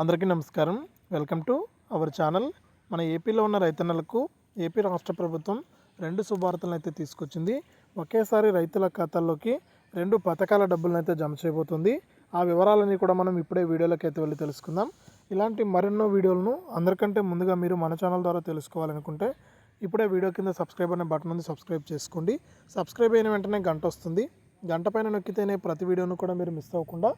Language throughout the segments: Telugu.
అందరికీ నమస్కారం. Welcome to our channel. మన ఏపీలో ఉన్న రైతన్నలకు ఏపీ రాష్ట్ర ప్రభుత్వం రెండు శుభార్తలను అయితే తీసుకొచ్చింది. ఒకేసారి రైతుల ఖాతాల్లోకి రెండు పథకాల డబ్బులను అయితే జమ చేయబోతుంది. ఆ వివరాలన్నీ కూడా మనం ఇప్పుడే వీడియోలోకి అయితే వెళ్ళి తెలుసుకుందాం. ఇలాంటి మరెన్నో వీడియోలను అందరికంటే ముందుగా మీరు మన ఛానల్ ద్వారా తెలుసుకోవాలనుకుంటే ఇప్పుడే వీడియో కింద సబ్స్క్రైబ్ అనే బటన్ ఉంది సబ్స్క్రైబ్ చేసుకోండి. సబ్స్క్రైబ్ అయిన వెంటనే గంట వస్తుంది. గంట పైన నొక్కితేనే ప్రతి వీడియోను కూడా మీరు మిస్ అవ్వకుండా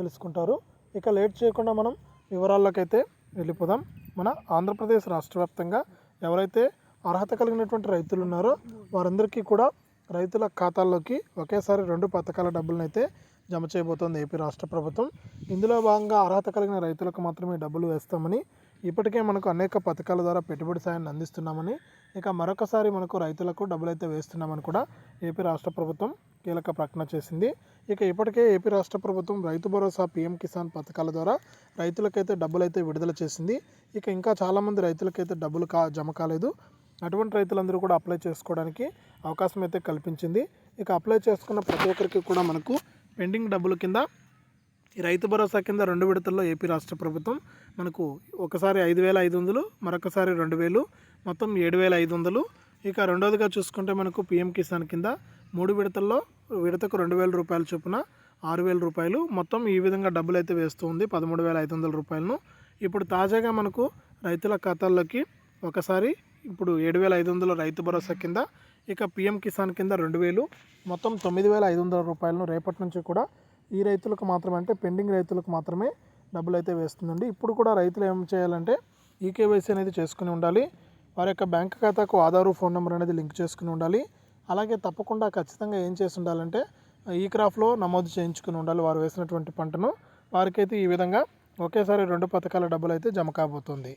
తెలుసుకుంటారు. ఇక లేట్ చేయకుండా మనం వివరాల్లోకైతే వెళ్ళిపోదాం. మన ఆంధ్రప్రదేశ్ రాష్ట్ర వ్యాప్తంగా ఎవరైతే అర్హత కలిగినటువంటి రైతులు ఉన్నారో వారందరికీ కూడా రైతుల ఖాతాల్లోకి ఒకేసారి రెండు పథకాల డబ్బులను అయితే జమ చేయబోతోంది ఏపీ రాష్ట్ర ప్రభుత్వం. ఇందులో భాగంగా అర్హత కలిగిన రైతులకు మాత్రమే డబ్బులు వేస్తామని ఇప్పటికే మనకు అనేక పథకాల ద్వారా పెట్టుబడి సాయాన్ని అందిస్తున్నామని ఇక మరొకసారి మనకు రైతులకు డబ్బులు అయితే వేస్తున్నామని కూడా ఏపీ రాష్ట్ర ప్రభుత్వం కీలక ప్రకటన చేసింది. ఇక ఇప్పటికే ఏపీ రాష్ట్ర ప్రభుత్వం రైతు భరోసా పీఎం కిసాన్ పథకాల ద్వారా రైతులకైతే డబ్బులైతే విడుదల చేసింది. ఇక ఇంకా చాలామంది రైతులకైతే డబ్బులు కా జమ కాలేదు. అటువంటి రైతులందరూ కూడా అప్లై చేసుకోవడానికి అవకాశం అయితే కల్పించింది. ఇక అప్లై చేసుకున్న ప్రతి ఒక్కరికి కూడా మనకు పెండింగ్ డబ్బుల కింద ఈ రైతు భరోసా కింద రెండు విడతల్లో ఏపీ రాష్ట్ర ప్రభుత్వం మనకు ఒకసారి ఐదు వేల ఐదు వందలు మరొకసారి రెండు వేలు మొత్తం ఏడు వేల ఐదు వందలు. ఇక రెండోదిగా చూసుకుంటే మనకు పిఎం కిసాన్ కింద మూడు విడతల్లో విడతకు రెండు వేల రూపాయల చొప్పున ఆరు వేల రూపాయలు మొత్తం ఈ విధంగా డబ్బులు అయితే వేస్తూ ఉంది పదమూడు వేల ఐదు వందల రూపాయలను. ఇప్పుడు తాజాగా మనకు రైతుల ఖాతాల్లోకి ఒకసారి ఇప్పుడు ఏడు వేల ఐదు వందల రైతు భరోసా కింద ఇక పిఎం కిసాన్ కింద రెండు వేలు మొత్తం తొమ్మిది వేల ఐదు వందల రూపాయలను రేపటి నుంచి కూడా ఈ రైతులకు మాత్రమే అంటే పెండింగ్ రైతులకు మాత్రమే డబ్బులు అయితే వేస్తుందండి. ఇప్పుడు కూడా రైతులు ఏం చేయాలంటే ఈకేవైసీ అనేది చేసుకుని ఉండాలి. వారి యొక్క బ్యాంక్ ఖాతాకు ఆధారు ఫోన్ నెంబర్ అనేది లింక్ చేసుకుని ఉండాలి. అలాగే తప్పకుండా ఖచ్చితంగా ఏం చేసి ఉండాలంటే ఈ క్రాఫ్లో నమోదు చేయించుకుని ఉండాలి వారు వేసినటువంటి పంటను. వారికైతే ఈ విధంగా ఒకేసారి రెండు పథకాల డబ్బులు అయితే జమ కాబోతుంది.